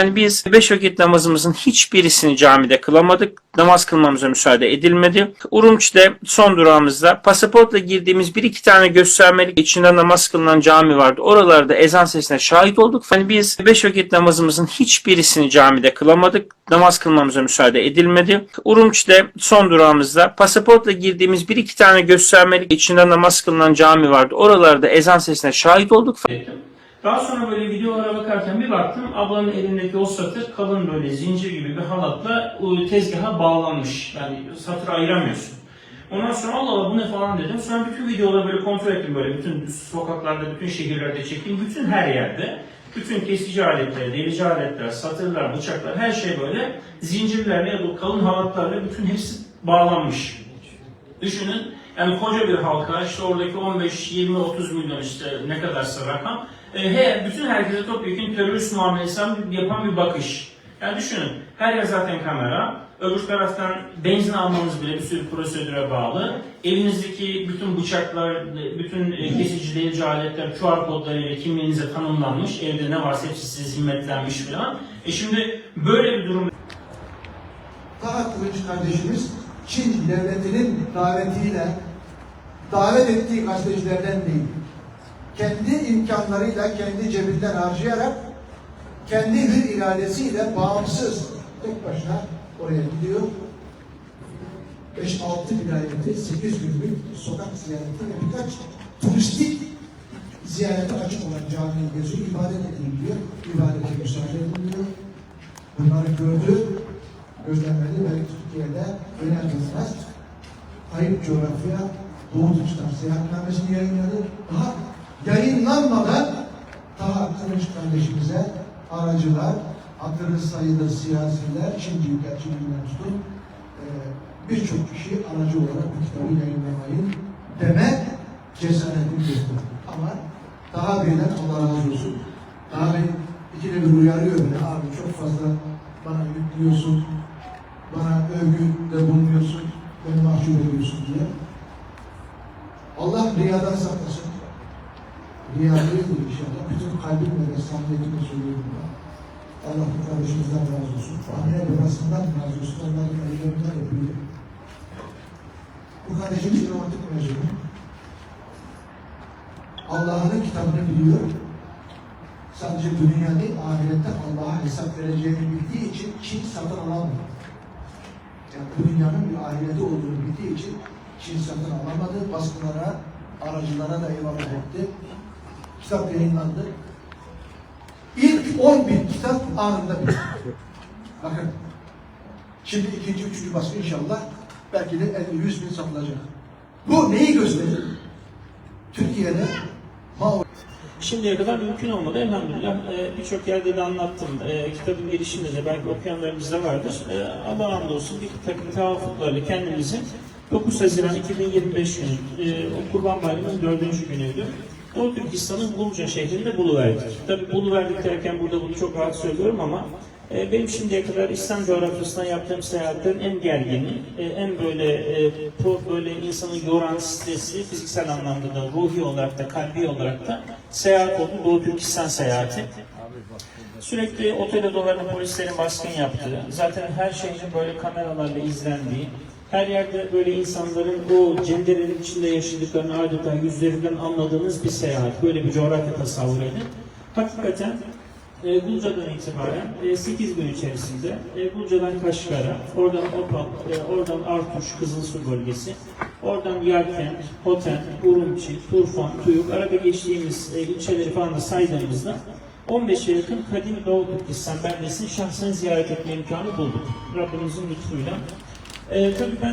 Yani biz beş vakit namazımızın hiçbirisini camide kılamadık. Namaz kılmamıza müsaade edilmedi. Urumç'te son durağımızda pasaportla girdiğimiz bir iki tane göstermelik içinde namaz kılınan cami vardı. Oralarda ezan sesine şahit olduk. Yani biz beş vakit namazımızın hiçbirisini camide kılamadık. Namaz kılmamıza müsaade edilmedi. Urumç'te son durağımızda pasaportla girdiğimiz bir iki tane göstermelik içinde namaz kılınan cami vardı. Oralarda ezan sesine şahit olduk. Daha sonra böyle videolara bakarken bir baktım ablanın elindeki o satır kalın böyle zincir gibi bir halatla o tezgaha bağlanmış. Yani satır ayıramıyorsun. Ondan sonra Allah Allah bu ne falan dedim. Sonra bütün videoları böyle kontrol ettim böyle bütün sokaklarda, bütün şehirlerde çektiğim bütün her yerde. Bütün kesici aletler, delici aletler, satırlar, bıçaklar her şey böyle zincirlerle ya da kalın halatlarla bütün hepsi bağlanmış. Düşünün yani koca bir halka işte oradaki 15, 20, 30 milyon işte ne kadarsa rakam e, he, bütün herkese topyekun terörist muamelesi yapan bir bakış. Yani düşünün her yer zaten kamera. Öbür taraftan benzin almanız bile bir sürü prosedüre bağlı. Evinizdeki bütün bıçaklar, bütün e, kesici delici aletler QR kodlarıyla kimliğinize tanımlanmış. Evde ne varsa hepsi size zimmetlenmiş falan. E şimdi böyle bir durum Taha Kılıç kardeşimiz Çin devletinin davetiyle davet ettiği gazetecilerden değil. Kendi imkanlarıyla, kendi cebinden harcayarak kendi hür iradesiyle bağımsız tek başına oraya gidiyor. 5-6 vilayeti, 8 günlük sokak ziyareti ve birkaç turistik ziyarete açık olan camiye geziyor, ibadet ediliyor, ibadete müsaade ediliyor. Bunları gördü, gözlemledi ve Türkiye'de önem vermez. Ayıp coğrafya, Doğu Türkistan seyahatnamesini yayınladı. Daha yayınlanmadan daha Kılıç kardeşimize aracılar, hatırı sayılı siyasiler, Çinci Çinliler tutun, e, birçok kişi aracı olarak bu kitabı yayınlamayın deme cesaretini gösterdi. Ama daha beyler Allah razı olsun. Daha bey ikide bir uyarıyor beni. Abi çok fazla bana yüklüyorsun, bana övgüde bulunuyorsun, beni mahcup ediyorsun diye. Allah riyadan saklasın. Riya değildir inşallah. Bütün kalbimle ve samimiyetimle söylüyorum ben. Allah bu kardeşimizden razı olsun. Anne babasından razı olsun. Onların ellerinden öpüyorum. Bu kardeşimiz romantik mezunu. Allah'ın kitabını biliyor. Sadece dünya değil, ahirette Allah'a hesap vereceğini bildiği için Çin satın alamıyor. Yani dünyanın bir ahireti olduğunu bildiği için Çin satın alamadı. Baskılara, aracılara da eyvallah etti. Kitap yayınlandı. İlk 10 bin kitap anında bitti. Bakın. Şimdi ikinci, üçüncü baskı inşallah belki de 50-100 bin satılacak. Bu neyi gösterir? Türkiye'de Mao Şimdiye kadar mümkün olmadı elhamdülillah. Ee, Birçok yerde de anlattım. Ee, kitabın gelişinde de belki okuyanlarımız da vardır. Ee, Allah'a hamdolsun bir takım tevafuklarla kendimizi 9 Haziran 2025 günü, e, Kurban Bayramı'nın dördüncü günüydü. Doğu Türkistan'ın Buluca şehrinde buluverdik. Tabi buluverdik derken burada bunu çok rahat söylüyorum ama e, benim şimdiye kadar İslam coğrafyasına yaptığım seyahatlerin en gergini, e, en böyle e, pro, böyle insanı yoran, stresli, fiziksel anlamda da, ruhi olarak da, kalbi olarak da seyahat oldu. Doğu Türkistan seyahati. Sürekli otel odalarına polislerin baskın yaptığı, zaten her şehrin böyle kameralarla izlendiği, her yerde böyle insanların o cenderenin içinde yaşadıklarını adeta yüzlerinden anladığınız bir seyahat. Böyle bir coğrafya tasavvur edin. Hakikaten e, Bulca'dan itibaren e, 8 gün içerisinde e, Bulca'dan Kaşgar'a, oradan Opal, e, oradan Artuş, Kızılsu bölgesi, oradan Yarkent, Hoten, Urumçi, Turfan, Tuyuk, arada geçtiğimiz e, ilçeleri falan da saydığımızda 15'e yakın kadim Doğu Türkistan beldesini şahsen ziyaret etme imkanı bulduk. Rabbimizin lütfuyla. E, tabii ben